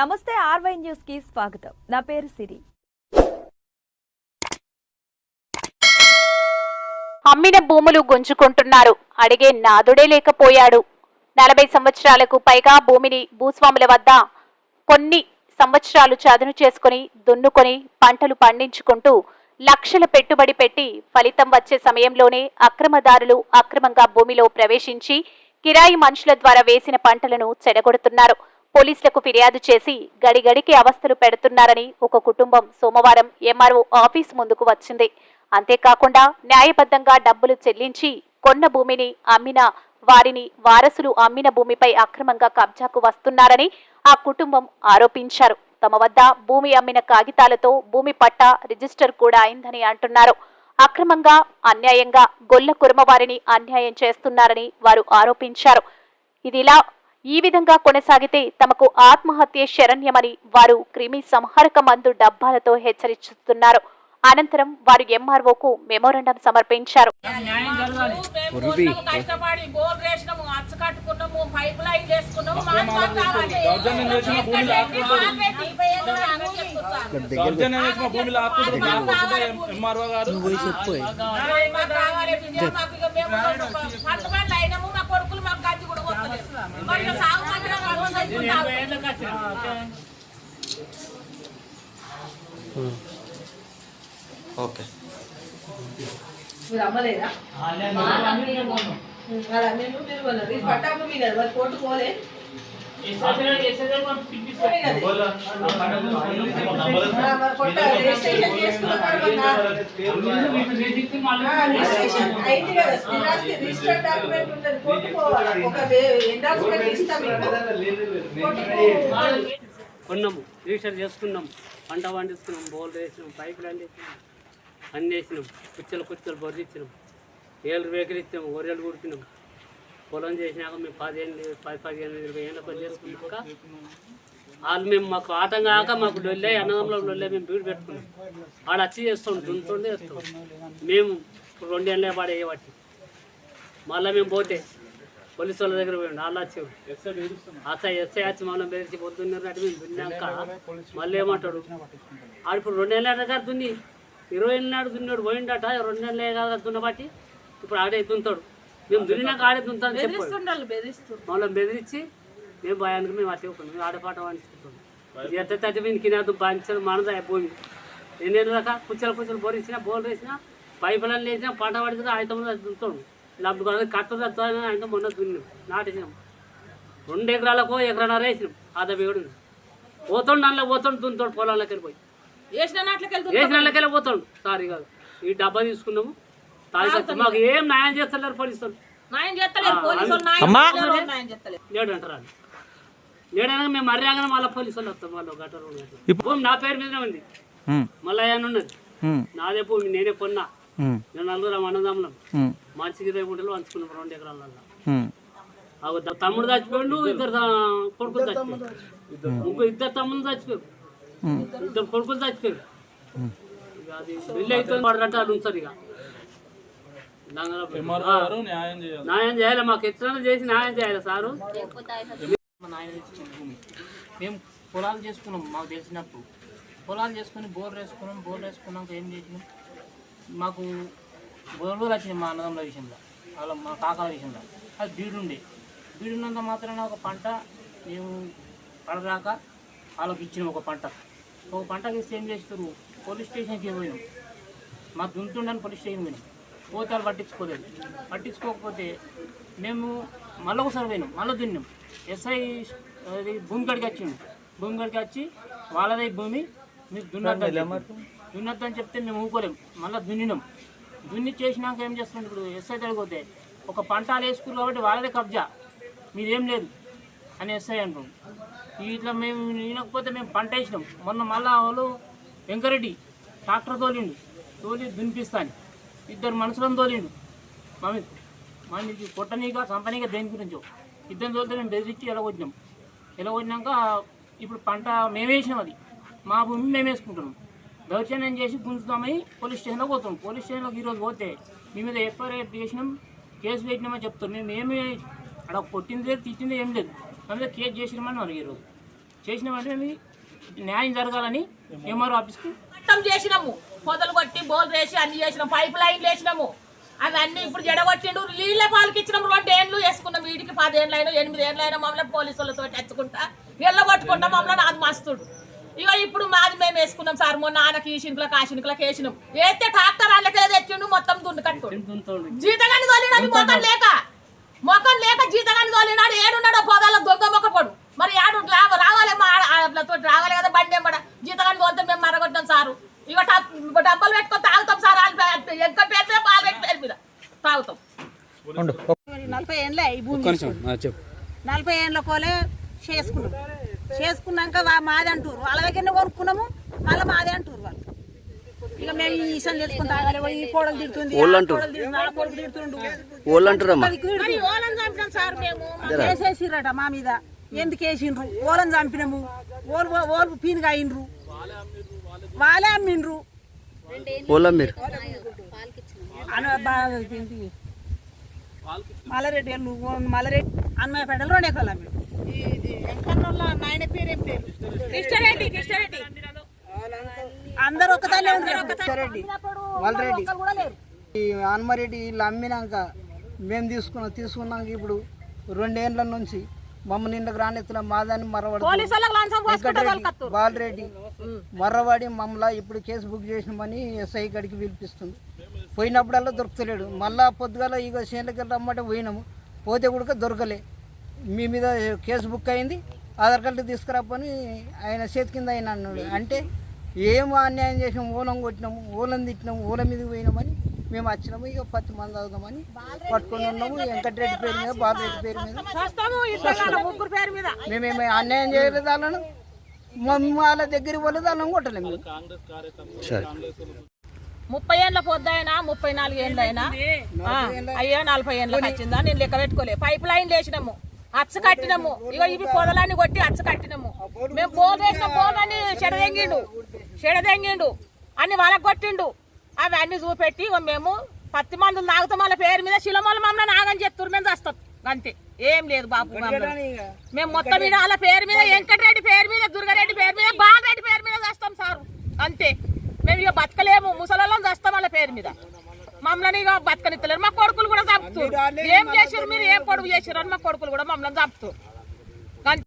నమస్తే ఆర్వై న్యూస్కి స్వాగతం. నా పేరు సిరి. అమ్మిన భూములు గుంజుకుంటున్నారు. అడిగే నాదుడే లేకపోయాడు. నలభై సంవత్సరాలకు పైగా భూమిని భూస్వాముల వద్ద కొన్ని సంవత్సరాలు చదును చేసుకుని దున్నుకొని పంటలు పండించుకుంటూ లక్షల పెట్టుబడి పెట్టి ఫలితం వచ్చే సమయంలోనే అక్రమదారులు అక్రమంగా భూమిలో ప్రవేశించి కిరాయి మనుషుల ద్వారా వేసిన పంటలను చెడగొడుతున్నారు. పోలీసులకు ఫిర్యాదు చేసి గడిగడికి అవస్థలు పెడుతున్నారని ఒక కుటుంబం సోమవారం ఎంఆర్ఓ ఆఫీస్ ముందుకు వచ్చింది. అంతేకాకుండా న్యాయబద్ధంగా డబ్బులు చెల్లించి కొన్న భూమిని అమ్మిన వారిని వారసులు అమ్మిన భూమిపై అక్రమంగా కబ్జాకు వస్తున్నారని ఆ కుటుంబం ఆరోపించారు. తమ వద్ద భూమి అమ్మిన కాగితాలతో భూమి పట్టా రిజిస్టర్ కూడా అయిందని అంటున్నారు. అక్రమంగా అన్యాయంగా గొల్ల కురమవారిని అన్యాయం చేస్తున్నారని వారు ఆరోపించారు. ఇదిలా ఈ విధంగా కొనసాగితే తమకు ఆత్మహత్య శరణ్యమని వారు క్రిమి సంహారక మందు డబ్బాలతో హెచ్చరిస్తున్నారు. అనంతరం వారు ఎంఆర్ఓకు మెమోరండం సమర్పించారు. కొడుకులు మాకు గడ్డి కూడా కొట్టలేదు మరి ఇక సాగు మందిరం వాళ్ళు చదువుకుంటారు. ఓకే మీరు అమ్మలేదా అది అమ్మేను మీరు కొన్నారు ఇది పట్టాపు మీ కదా మరి కోర్టు పోలే కొన్నాము రిజిస్టర్ చేసుకున్నాం పంట పండిస్తున్నాం బోల్ వేసినాం పైపులు అన్నీ వేసినాం అన్నీ వేసినాం. కుచ్చలు కుచ్చలు బొర్రిచ్చినాం. ఏళ్ళు వేకలు గొర్రెలు కుడుతున్నాం. పొలం చేసినాక మేము పదిహేను పది పదిహేను ఇరవై ఏళ్ళ పని చేసుకున్నాక వాళ్ళు మేము మాకు ఆటం కాక మాకు డొల్లే అన్నదంలో డొల్లే మేము బీడు పెట్టుకున్నాం. వాడు వచ్చి చేస్తాం దున్నుతుండే చేస్తాం మేము రెండు ఏళ్ళే పాడు వేయబట్టి మళ్ళీ మేము పోతే పోలీసు వాళ్ళ దగ్గర పోయిండు వాళ్ళు వచ్చి అసలు ఎస్ఐ వచ్చి మమ్మల్ని బెదిరించి పొద్దున్నారు అంటే మేము దున్నాక మళ్ళీ ఏమంటాడు? ఆడు ఇప్పుడు రెండు నెలల దగ్గర దున్ని. ఇరవై ఏళ్ళ నాడు దున్నాడు పోయిండట రెండు నెలలే కాదు దున్నబట్టి. ఇప్పుడు ఆడే దున్నుతాడు మేము దున్నినాక ఆడే దున్నుతాడని చెప్పాడు. మళ్ళీ బెదిరించి మేము భయానికి మేము అట్టే ఒకటి మేము ఆడపాట వాడించుకుంటాం ఎంత తట్టి మేము కినాదు బాధించడం మనదా భూమి ఎన్ని దాకా కుచ్చలు కుచ్చలు బోరించిన బోర్లు వేసిన పైపులను వేసినా పంట పడితే ఆయన ముందు దున్నుతాడు లబ్బు కూడా కట్టు ఆయన మొన్న దున్నాం నాటేసినాం. రెండు ఎకరాలకు ఎకరన్నర వేసినాం ఆదా వేడు పోతాడు నల్ల పోతాడు దున్నుతాడు పొలాలకు వెళ్ళిపోయి వేసిన నాట్లకి వెళ్ళి పోతాడు. సారీ కాదు ఈ డబ్బా తీసుకున్నాము తాగి మాకు ఏం న్యాయం చేస్తలేరు పోలీసులు. న్యాయం చేస్తలేరు పోలీసు వాళ్ళు న్యాయం చేస్తలేరు, లేడు అంటారు? వాళ్ళు మేము మర్యాదగా మళ్ళీ పోలీసు వాళ్ళు వస్తాం వాళ్ళు గట్ట. భూమి నా పేరు మీదనే ఉంది. మళ్ళీ ఆయన ఉన్నది. నాదే భూమి నేనే కొన్నా. నేను నలుగురు అన్నదమ్ములం మనిషికి ఇరవై గుంటలు పంచుకున్నాం రెండు ఎకరాలలో తమ్ముడు చచ్చిపోయిండు ఇద్దరు కొడుకులు చచ్చిపోయారు. ముగ్గురు ఇద్దరు తమ్ముడు చచ్చిపోయారు. ఇద్దరు కొడుకులు చచ్చిపోయారు. ఇక అది బిల్లు అయితే వాడు కట్టాలి ఉంచారు ఇక. న్యాయం చేయాలి. న్యాయం చేయాలి. మాకు ఎట్లా చేసి న్యాయం చేయాలి సారు. మేము పొలాలు చేసుకున్నాం మాకు తెలిసినప్పుడు. పొలాలు చేసుకుని బోర్ వేసుకున్నాం బోర్ వేసుకున్నాక ఏం చేసినాం? మాకు గొడవలు వచ్చినాయి మా అన్నదమ్ముల విషయంలో. వాళ్ళ మా కాకాల విషయంలో. అది బీడుండే. బీడున్నంత మాత్రాన ఒక పంట మేము పడదాక వాళ్ళకి ఇచ్చినాం ఒక పంట. ఒక పంటకి ఇస్తే ఏం చేస్తారు? పోలీస్ స్టేషన్కి పోయినాం. మా దుంతుండని పోలీస్ స్టేషన్ పోయినాం. పోతే వాళ్ళు పట్టించుకోలేదు. పట్టించుకోకపోతే మేము మళ్ళీ ఒకసారి పోయినాం మళ్ళీ దున్నాం ఎస్ఐ అది భూమి కాడికి వచ్చిండు. భూమి కాడికి వచ్చి వాళ్ళదే భూమి మీకు దున్నద్దు దున్నద్దు అని చెప్తే మేము ఊకోలేం. మళ్ళీ దున్నినాం. దున్ని చేసినాక ఏం చేస్తుండే ఇప్పుడు ఎస్ఐ తడిపోతే ఒక పంట వేసుకురు కాబట్టి వాళ్ళదే కబ్జా. మీదేం లేదు అని ఎస్ఐ అంటుండు. ఇట్లా మేము వినకపోతే మేము పంట వేసినాం. మొన్న మళ్ళా వాళ్ళు వెంకరెడ్డి ట్రాక్టర్ తోలిండు. తోలి దునిపిస్తాను ఇద్దరు మనుషులను తోలిండు. మమ్మీ మా నీకు కొట్టనీగా చంపనీగా దేని గురించో? ఇద్దరు తోలితే మేము బెదిరించి ఎలగొట్టినాం ఎలగొట్టినాక ఇప్పుడు పంట మేమే వేసినాం అది. మా భూమి మేము వేసుకుంటున్నాం. దౌర్జన్యం చేసి గుంజుతామని పోలీస్ స్టేషన్లో పోతాం పోలీస్ స్టేషన్లోకి ఈరోజు పోతే మీ మీద ఎఫ్ఐఆర్ చేసినాం కేసు పెట్టినామని చెప్తాం మేము ఏమి అక్కడ కొట్టింది లేదు తిట్టింది ఏం లేదు. అందులో కేసు చేసినామని అడిగారు చేసినామంటే మేము న్యాయం జరగాలని ఎంఆర్ఓ ఆఫీస్కి మొత్తం చేసినాము. పొదలు కొట్టి బోల్ వేసి అన్ని చేసినాం. పైప్ లైన్లు వేసినాము. అవన్నీ ఇప్పుడు జడగొట్టిండు. నీళ్ళ పాలకి ఇచ్చినాం. రెండు ఏళ్ళు వేసుకున్నాం. వీడికి పదేళ్ళు అయినా ఎనిమిది ఏళ్ళు అయినా మమ్మల్ని పోలీసులతో తెచ్చుకుంటా ఇళ్ళ కొట్టుకుంటా మమ్మల్ని అది మస్తుడు. ఇక ఇప్పుడు మాది మేము వేసుకున్నాం సార్. మొన్న ఆనకి ఈ శింకులకు ఆ వేసినాం. వేస్తే ట్రాక్టర్ వాళ్ళకే తెచ్చిండు మొత్తం దున్ను కట్టుకోండి. జీతగాని తోలినాడు మొఖం లేక. మొఖం లేక జీతగాని తోలినాడు. ఏడున్నాడో పోదాల దొంగ మొక్కపోడు మరి ఆడు రా- రావాలి మా ఆడతో రావాలి కదా బండి ఎంబడ జీతగాని తోలితే మేము మరగొట్టాం సారు ఇక టప్- డబ్బులు పెట్టుకొని తాగుతాం సార్ ఎంత పేరు పెట్టి పేరు మీద తాగుతాం. నలభై ఏళ్ళే ఈ భూమి నలభై ఏళ్ళ కోలే చేసుకున్నాం. చేసుకున్నాక మాది అంటారు వాళ్ళ దగ్గరనే కొనుక్కున్నాము మళ్ళీ మాదే అంటారు వాళ్ళు. ఇక మేము ఈ ఇసం చేసుకుని తాగాలి ఈ కోడలు తిడుతుంది కొడుకు తిడుతుండు. సార్ మేము. మా మీద. ఎందుకు వేసిండ్రు? ఓలను చంపినాము. ఓలు ఓలు పీనుగా అయినరు వాళ్ళే అమ్మిండ్రు బా- ఏంటి? మలరెడ్డి పెడలు రెండు ఎకరాలు నాయన పేరు ఏం పేరు? కృష్ణారెడ్డి కృష్ణారెడ్డి. అందరు ఒకదానే ఉన్నారు. రెడ్డి వాళ్ళరెడ్డి. కూడా లేరు. ఈ హనుమారెడ్డి వీళ్ళు అమ్మినాక మేము తీసుకున్నాం తీసుకున్నాక ఇప్పుడు రెండేళ్ళ నుంచి మమ్మల్ని ఇంటికి రానెత్తున మాదాన్ని మరవడి పోసుకుంటే బాలరెడ్డి మర్రవాడి మమ్మల్ని ఇప్పుడు కేసు బుక్ చేసినామని ఎస్ఐ గడికి పిలిపిస్తుంది. పోయినప్పుడల్లా దొరుకుతలేడు. మళ్ళా పొద్దుగాల ఇక చేనులకి రమ్మంటే పోయినాము. పోతే కూడా దొరకలే. మీ మీద కేసు బుక్ అయింది. ఆధార్ కార్డు తీసుకురాపని ఆయన చేతి కింద ఆయన అన్నాడు. అంటే ఏం అన్యాయం చేసినాం? ఓలం కొట్టినాము. ఓలం తిట్టినాము. ఓలం మీదకి పోయినామని మేము వచ్చినాము ఇక పత్తి మంది అవుదామని పట్టుకొని ఉన్నాము వెంకటరెడ్డి పేరు మీద బాలరెడ్డి పేరు మీద. మేమేమి అన్యాయం చేయలేదు వాళ్ళను మమ్మల్ని వాళ్ళ దగ్గర పోలేదు వాళ్ళని కొట్టలేము ముప్పై ఏళ్ళ పొద్దుైనా ముప్పై నాలుగు ఏళ్ళు అయినా అయ్యో నలభై ఏళ్ళకి వచ్చిందా నేను లెక్క పెట్టుకోలే. పైప్ లైన్ వేసినాము అచ్చ కట్టినాము. ఇక ఇవి పొదలన్నీ కొట్టి అచ్చ కట్టినాము. మేము బోల్ వేసిన బోలని చెడదెంగిండు. చెడదెంగిండు. అన్ని వాళ్ళకి కొట్టిండు. అవి అన్ని చూపెట్టి మేము పత్తి మందులు నాగుతాం వాళ్ళ పేరు మీద శిలమల మమ్మల్ని నాగని చెప్తున్నారు మేము వస్తాం అంతే. ఏం లేదు బాబు. మేము మొత్తం మీద వాళ్ళ పేరు మీద వెంకటరెడ్డి. పేరు మీద దుర్గారెడ్డి పేరు మీద బాలరెడ్డి పేరు మీద చేస్తాం సార్. అంతే. మేము ఇక బతకలేము ముసలలో చేస్తాం వాళ్ళ పేరు మీద. మమ్మల్ని ఇక బతకనిత్తలేరు. మా కొడుకులు కూడా చంపుతారు. ఏం చేసారు మీరు? ఏం పొడుగు చేసారు అని మా కొడుకులు కూడా మమ్మల్ని చంపుతారు.